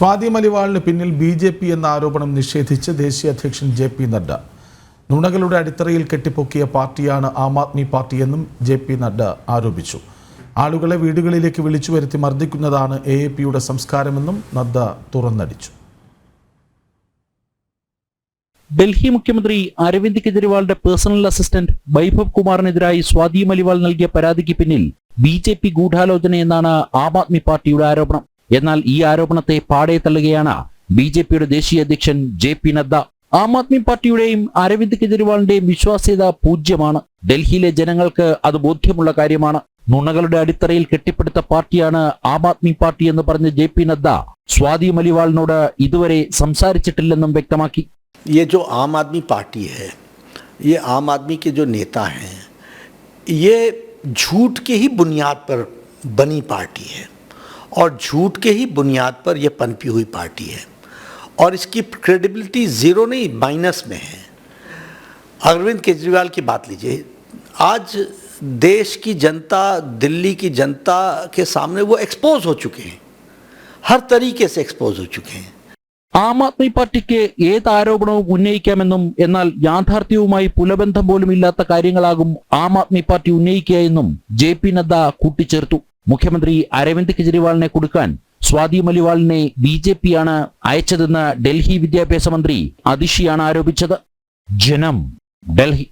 സ്വാതി മലിവാളിന് പിന്നിൽ B J P എന്ന ആരോപണം നിഷേധിച്ച് ദേശീയ അധ്യക്ഷൻ ജെ പി നഡ്ഡ. നുണകളുടെ അടിത്തറയിൽ കെട്ടിപ്പൊക്കിയ പാർട്ടിയാണ് ആം ആദ്മി പാർട്ടിയെന്നും ജെ പി നഡ്ഡ ആരോപിച്ചു. ആളുകളെ വീടുകളിലേക്ക് വിളിച്ചു വരുത്തി മർദ്ദിക്കുന്നതാണ് എ എ പിയുടെ സംസ്കാരമെന്നും നദ്ദ തുറന്നടിച്ചു. ഡൽഹി മുഖ്യമന്ത്രി അരവിന്ദ് കെജ്രിവാളിന്റെ പേഴ്സണൽ അസിസ്റ്റന്റ് വൈഭവ് കുമാറിനെതിരായി സ്വാതി മലിവാൾ നൽകിയ പരാതിക്ക് പിന്നിൽ ബി ജെ പി ഗൂഢാലോചനയെന്നാണ് ആം ആദ്മി പാർട്ടിയുടെ ആരോപണം. എന്നാൽ ഈ ആരോപണത്തെ പാടെ തള്ളുകയാണ് ബി ജെ പിയുടെ ദേശീയ അധ്യക്ഷൻ ജെ പി നദ്ദ ആം ആദ്മി പാർട്ടിയുടെയും അരവിന്ദ് കെജ്രിവാളിന്റെയും വിശ്വാസ്യത പൂജ്യമാണ് ഡൽഹിയിലെ ജനങ്ങൾക്ക് അത് ബോധ്യമുള്ള കാര്യമാണ് നുണകളുടെ അടിത്തറയിൽ കെട്ടിപ്പടുത്ത പാർട്ടിയാണ് ആം ആദ്മി പാർട്ടി എന്ന് പറഞ്ഞ ജെ പി നദ്ദ സ്വാതി മലിവാളിനോട് ഇതുവരെ സംസാരിച്ചിട്ടില്ലെന്നും വ്യക്തമാക്കി ये जो आम आदमी पार्टी है ये आम आदमी के जो नेता हैं ये झूठ के ही बुनियाद पर बनी पार्टी है और झूठ के ही बुनियाद पर ये पनपी हुई पार्टी है और इसकी क्रेडिबिलिटी ज़ीरो नहीं माइनस में है अरविंद केजरीवाल की बात लीजिए आज देश की जनता दिल्ली की जनता के सामने वो एक्सपोज हो चुके हैं हर तरीके से एक्सपोज हो चुके हैं ആം ആദ്മി പാർട്ടിക്ക് ഏത് ആരോപണവും ഉന്നയിക്കാമെന്നും എന്നാൽ യാഥാർത്ഥ്യവുമായി പുലബന്ധം പോലും ഇല്ലാത്ത കാര്യങ്ങളാകും ആം ആദ്മി പാർട്ടി ഉന്നയിക്കുക എന്നും ജെ പി നദ്ദ കൂട്ടിച്ചേർത്തു മുഖ്യമന്ത്രി അരവിന്ദ് കെജ്രിവാളിനെ കൊടുക്കാൻ സ്വാതി മലിവാളിനെ ബി ജെ പിയാണ് അയച്ചതെന്ന് ഡൽഹി വിദ്യാഭ്യാസ മന്ത്രി അതിഷിയാണ് ആരോപിച്ചത്. ജനം ഡൽഹി